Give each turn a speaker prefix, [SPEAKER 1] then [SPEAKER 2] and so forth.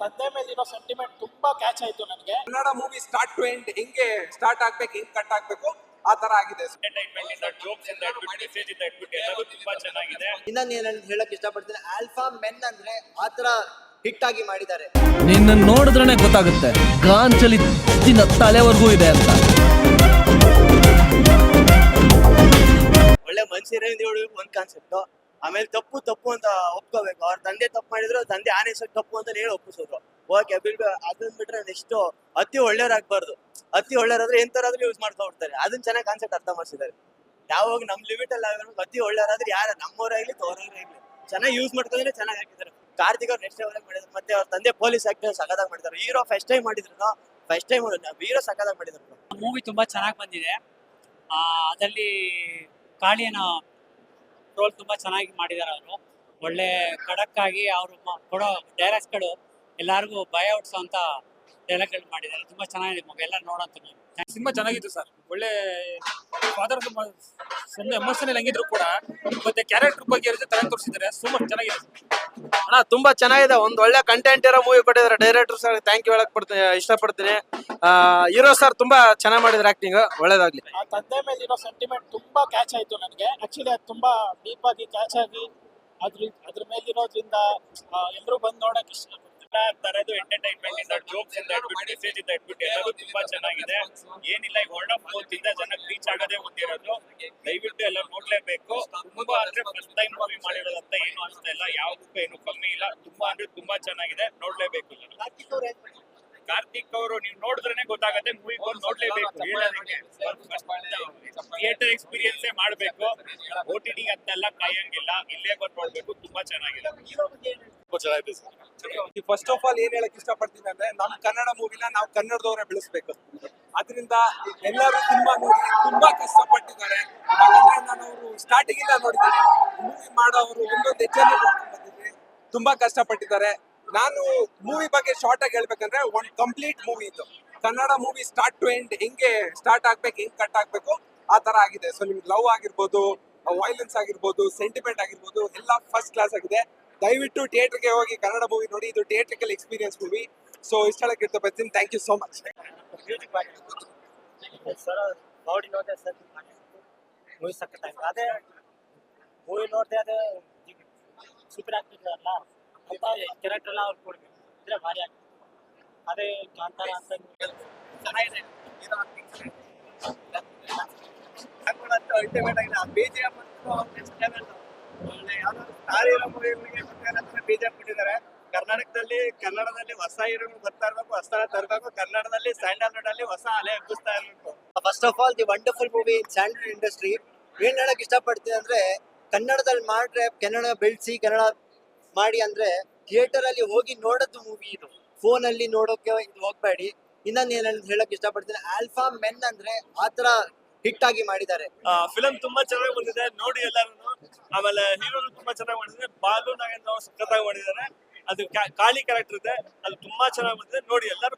[SPEAKER 1] ತಂದೆ ಮೇಲಿರೋ ಸೆಂಟಿಮೆಂಟ್ ತುಂಬಾ ಕ್ಯಾಚ್ ಆಯ್ತು ನನಗೆ.
[SPEAKER 2] Kannada movie start to end ಹೆಂಗೆ ಸ್ಟಾರ್ಟ್ ಆಗ್ಬೇಕು ಹೆಂಗ್ ಕಟ್ ಆಗ್ಬೇಕು ಆ ತರ ಆಗಿದೆ.
[SPEAKER 3] ಎಂಟರ್ಟೈನ್ಮೆಂಟ್ ಇಂದ ಜೋಕ್ಸ್ ಇಂದ ಇಟ್ಬಿಟ್ಟು ಮೆಸೇಜ್ ಇಂದ ಇಟ್ಬಿಟ್ಟು ಎಲ್ಲರೂ ತುಂಬಾ ಚೆನ್ನಾಗಿದೆ.
[SPEAKER 4] ಇನ್ನೊಂದು ಏನಂತ ಹೇಳಕ್ ಇಷ್ಟಪಡ್ತೀನಿ ಆಲ್ಫಾ ಮೆನ್ ಅಂದ್ರೆ ಆತರ ಹಿಟ್ ಆಗಿ ಮಾಡಿದ್ದಾರೆ.
[SPEAKER 5] ನಿನ್ನ ನೋಡಿದ್ರೆ ಗೊತ್ತಾಗುತ್ತೆ ಗಾಂಚಲಿ ದಿನ ತಲೆವರೆಗೂ ಇದೆ ಅಂತ.
[SPEAKER 4] ಒಳ್ಳೆ ಮನುಷ್ಯರಿಂದ ಒಂದು ಒಂದ್ ಕಾನ್ಸೆಪ್ಟ್ ಆಮೇಲೆ ತಪ್ಪು ತಪ್ಪು ಅಂತ ಒಪ್ಕೋಬೇಕು. ಅವ್ರ ತಂದೆ ತಪ್ಪು ಮಾಡಿದ್ರು, ತಂದೆ ಆನೆಸಕ್ ತಪ್ಪು ಅಂತ ಹೇಳಿ ಒಪ್ಪಿಸೋದು ಓಕೆ ಅದನ್ನ ಬಿಟ್ರೆ ನೆಕ್ಸ್ಟ್ ಅತಿ ಒಳ್ಳೆಯವ್ರಾಗ್ಬಾರ್ದು. ಅತಿ ಒಳ್ಳೆಯವ್ರಾದ್ರೆ ಎಂತರಾದ್ರೂ ಯೂಸ್ ಮಾಡ್ತಾ ಹೋಗ್ತಾರೆ ಅದನ್ನ ಚೆನ್ನಾಗಿ ಕಾನ್ಸೆಪ್ಟ್ ಅರ್ಥ ಮಾಡಿಸಿದ್ದಾರೆ. ಯಾವಾಗ ನಮ್ ಲಿಮಿಟ್ ಅಲ್ಲಿ ಆಗಿರ್ಬೇಕು ಅತಿ ಒಳ್ಳೆಯವ್ರಾದ್ರೆ ಯಾರ? ನಮ್ಮವರಾಗ್ಲಿ ತೋರಾಗ್ಲಿ ಚೆನ್ನಾಗಿ ಯೂಸ್ ಮಾಡ್ಕೊಂಡ್ರೆ ಚೆನ್ನಾಗಿ ಹಾಕಿದ್ದಾರೆ. ಕಾರ್ತಿಕ್ ಅವ್ರು ನೆಕ್ಸ್ಟ್ ಲೆವೆಲ್ ಮಾಡಿದ್ರು. ಮತ್ತೆ ಅವ್ರ ತಂದೆ ಪೊಲೀಸ್ ಆಕ್ಟರ್ ಸಖತ್ತಾಗಿ ಮಾಡಿದ್ರು ಹೀರೋ ಫಸ್ಟ್ ಟೈಮ್ ಮಾಡಿದ್ರು ಫಸ್ಟ್ ಟೈಮ್ ಹೀರೋ ಸಖತ್ತಾಗಿ ಮಾಡಿದ್ರು.
[SPEAKER 6] ಮೂವಿ ತುಂಬಾ ಚೆನ್ನಾಗಿ ಬಂದಿದೆ. ಅದರಲ್ಲಿ ಕಾಳಿಯನ ರೋಲ್ ತುಂಬಾ ಚೆನ್ನಾಗಿ ಮಾಡಿದ್ದಾರೆ ಅವರು. ಒಳ್ಳೆ ಖಡಕ್ ಆಗಿ ಅವರು ಕೊಡೋ ಡೈಲಾಗ್ಸ್ಗಳು ಎಲ್ಲರಿಗೂ ಭಯ ಡೈಲಾಗ್ ಡೈಲಾಗ್ಗಳು ಮಾಡಿದ್ದಾರೆ ತುಂಬಾ ಚೆನ್ನಾಗಿದೆ ಮಗ. ಎಲ್ಲ ನೋಡೋಂತ
[SPEAKER 7] ಸಿನಿಮಾ ಚೆನ್ನಾಗಿತ್ತು ಸರ್. ಒಳ್ಳೆ ಫಾದರ್ ಸುಮ್ಮನೆ ಎಮೋಷನಲ್ ಹೆಂಗಿದ್ರು ಕೂಡ. ಮತ್ತೆ ಕ್ಯಾರೆಕ್ಟರ್ ಬಗ್ಗೆ ತಲೆ ತೋರಿಸಿದ್ದಾರೆ. ಸೂಪರ್ ಚೆನ್ನಾಗಿದೆ
[SPEAKER 8] ಅಣ್ಣ, ತುಂಬಾ ಚೆನ್ನಾಗಿದೆ. ಒಂದ್ ಒಳ್ಳೆ ಕಂಟೆಂಟ್ ಇರೋ ಮೂವಿ ಕೊಟ್ಟಿದ್ದಾರೆ. ಡೈರೆಕ್ಟರ್ ಸರ್ ಥ್ಯಾಂಕ್ ಯು ಹೇಳಕ್ ಪಡ್ತೀನಿ, ಇಷ್ಟಪಡ್ತೀನಿ. ಹೀರೋ ಸರ್ ತುಂಬಾ ಚೆನ್ನಾಗಿ ಮಾಡಿದ್ರೆ ಆಕ್ಟಿಂಗ್ ಒಳ್ಳೇದಾಗ್ಲಿ.
[SPEAKER 1] ಆ ತಂದೆ ಮೇಲಿರೋ ಸೆಂಟಿಮೆಂಟ್ ತುಂಬಾ ಕ್ಯಾಚ್ ಆಯ್ತು ನನಗೆ. ಆಕ್ಚುಲಿ ಅದು ತುಂಬಾ ಡೀಪ್ ಆಗಿ ಕ್ಯಾಚ್ ಆಗಿ ಅದ್ರ ಅದ್ರ ಮೇಲಿರೋದ್ರಿಂದ ಎಲ್ಲರೂ ಬಂದು ನೋಡಕ್ ಇಷ್ಟ
[SPEAKER 3] ತರದು ಎಂಟರ್ಟೈನ್ಮೆಂಟ್ ಇಂದ ಜೋಕ್ಸ್ ಇಂದ ಇಟ್ಬಿಟ್ಟು ಮೆಸೇಜ್ ಇಂದ ಇಟ್ಬಿಟ್ಟು ಎಲ್ಲರೂ ತುಂಬಾ ಚೆನ್ನಾಗಿದೆ. ಏನಿಲ್ಲ, ಈ ವರ್ಡ್ ಆಫ್ ಮೌತ್ ಇಂದ ಜನಕ್ಕೆ ರೀಚ್ ಆಗದೇ ಒಂದಿರೋದು ದಯವಿಟ್ಟು ಎಲ್ಲ ನೋಡ್ಲೇಬೇಕು. ತುಂಬಾ ಅಂದ್ರೆ ಫಸ್ಟ್ ಟೈಮ್ ಮೂವಿ ಮಾಡಿರೋದಂತ ಏನು ಅನ್ಸ್ತಾ ಇಲ್ಲ. ಯಾವ್ದಕ್ಕೂ ಏನು ಕಮ್ಮಿ ಇಲ್ಲ. ತುಂಬಾ ಅಂದ್ರೆ ತುಂಬಾ ಚೆನ್ನಾಗಿದೆ. ನೋಡ್ಲೇಬೇಕು ಕಾರ್ತಿಕ್ ಅವರು ನೀವು ನೋಡಿದ್ರೆ ಗೊತ್ತಾಗತ್ತೆ ಮೂವಿ ಬಂದು ನೋಡ್ಲೇಬೇಕು ಥಿಯೇಟರ್ ಎಕ್ಸ್ಪೀರಿಯನ್ಸ್ ಮಾಡ್ಬೇಕು ಓ ಟಿ ಡಿ ಅಂತೆಲ್ಲ ಕಾಯಂಗಿಲ್ಲ ಇಲ್ಲೇ ಬಂದು ನೋಡ್ಬೇಕು ತುಂಬಾ ಚೆನ್ನಾಗಿದೆ ತುಂಬಾ ಚೆನ್ನಾಗಿದೆ ಸರ್
[SPEAKER 2] ಫಸ್ಟ್ ಆಫ್ ಆಲ್ ಏನ್ ಹೇಳಕ್ ಇಷ್ಟಪಡ್ತೀನಿ ಅಂದ್ರೆ ನಮ್ ಕನ್ನಡ ಮೂವಿನ ನಾವು ಕನ್ನಡದವರೇ ಬೆಳೆಸ್ಬೇಕು ಅದರಿಂದ ಎಲ್ಲರೂ ತುಂಬಾ ನೋಡಿ ತುಂಬಾ ಕಷ್ಟಪಟ್ಟಿದ್ದಾರೆ ನಾನು ಅವರು ಸ್ಟಾರ್ಟಿಂಗ್ ಇಂದ ನೋಡಿದ್ದೀನಿ ಮೂವಿ ಮಾಡೋರು ಒಂದೊಂದು ಹೆಜ್ಜೆ ಬಂದಿದ್ದೀನಿ ತುಂಬಾ ಕಷ್ಟಪಟ್ಟಿದ್ದಾರೆ ನಾನು ಮೂವಿ ಬಗ್ಗೆ ಶಾರ್ಟ್ ಆಗಿ ಹೇಳ್ಬೇಕಂದ್ರೆ ಒನ್ ಕಂಪ್ಲೀಟ್ ಮೂವಿ ಇದು. Kannada movie start to end ಹೆಂಗೆ ಸ್ಟಾರ್ಟ್ ಆಗ್ಬೇಕು, ಹೆಂಗ್ ಕಟ್ ಆಗ್ಬೇಕು, ಆ ತರ ಆಗಿದೆ. ಸೊ ನಿಮ್ಗೆ ಲವ್ ಆಗಿರ್ಬೋದು ವೈಲೆನ್ಸ್ ಆಗಿರ್ಬೋದು ಸೆಂಟಿಮೆಂಟ್ ಆಗಿರ್ಬೋದು, ಎಲ್ಲ ಫಸ್ಟ್ ಕ್ಲಾಸ್ ಆಗಿದೆ. ದಯವಿಟ್ಟು ಥಿಯೇಟರ್ಗೆ ಹೋಗಿ ಕನ್ನಡ ಮೂವಿ ನೋಡಿ, ಇದು ಥಿಯೇಟ್ರಿಕಲ್ ಎಕ್ಸ್ಪೀರಿಯನ್ಸ್ ಮೂವಿ ಸೊ ಇಷ್ಟ ಹೇಳಕ್ ಬರ್ತೀನಿ thank you so much
[SPEAKER 4] sir movie ಸಖತ್ತಾಗಿ ಅದೇ ಮೂವಿ ನೋಡಿದೆ ಅದೇ ಸೂಪರ್ ಆಗ್ತಿದ್ರಲ್ಲ ಅಂತ ಕ್ಯಾರೆಕ್ಟರ್ ಎಲ್ಲ ಅವ್ರು ಕೊಡ್ಬೇಕು. ಇದ್ರೆ ಭಾರಿ ಆಗ್ತದೆ. ಅದೇ ಕಾಂತಾರ ಅಂತ ಚೆನ್ನಾಗಿದೆ. ಅಲ್ಟಿಮೇಟ್ ಆಗಿದೆ ಆ ಬಿಜಿಎಂ ಒಳ್ಳೆ ಯಾವ್ದಾದ್ರು ಸ್ಟಾರ್ ಹೀರೋ ಮೂವಿಗಳಿಗೆ ಬಿಜಿಎಂ ಕೊಟ್ಟಿದ್ದಾರೆ. ಕರ್ನಾಟಕದಲ್ಲಿ ಕನ್ನಡದಲ್ಲಿ ಹೊಸ ಹೀರೋ ಬರ್ತಾ ಇರಬೇಕು ಹೊಸ ತರಬೇಕು ಕನ್ನಡದಲ್ಲಿ ಸ್ಯಾಂಡಲ್ವುಡ್ ಅಲ್ಲಿ ಹೊಸ ಅಲೆ ಎಬ್ಬಿಸ್ತಾ ಇರಬೇಕು. First of all the wonderful movie sandal Sandalwood industry ಏನ್ ಹೇಳಕ್ ಇಷ್ಟಪಡ್ತೀನಿ ಅಂದ್ರೆ ಕನ್ನಡದಲ್ಲಿ ಮಾಡ್ರೆ ಕನ್ನಡ ಬೆಳೆಸಿ ಕನ್ನಡ ಮಾಡಿ ಅಂದ್ರೆ ಥಿಯೇಟರ್ ಅಲ್ಲಿ ಹೋಗಿ ನೋಡೋದು ಮೂವಿ ಇದು. ಫೋನ್ ಅಲ್ಲಿ ನೋಡೋಕೆ ಇದು ಹೋಗ್ಬೇಡಿ. ಇನ್ನೊಂದು ಏನಂತ ಹೇಳಕ್ ಇಷ್ಟಪಡ್ತೀನಿ. ಆಲ್ಫಾ ಮೆನ್ ಅಂದ್ರೆ ಆತರ ಹಿಟ್ ಆಗಿ ಮಾಡಿದ್ದಾರೆ.
[SPEAKER 3] ಫಿಲಂ ತುಂಬಾ ಚೆನ್ನಾಗಿ ಬಂದಿದೆ. ನೋಡಿ ಎಲ್ಲರೂ ಆಮೇಲೆ ಹೀರೋ ತುಂಬಾ ಚೆನ್ನಾಗಿ ಮಾಡಿದ್ದಾರೆ ಬಾಲು ನಾಗೇಂದ್ರ ಅವರು ಸಖತ್ತಾಗಿ ಮಾಡಿದ್ದಾರೆ. ಅದು ಖಾಲಿ ಕ್ಯಾರೆಕ್ಟರ್ ಇದೆ. ಅದು ತುಂಬಾ ಚೆನ್ನಾಗಿ ಬಂದಿದೆ. ನೋಡಿ ಎಲ್ಲರೂ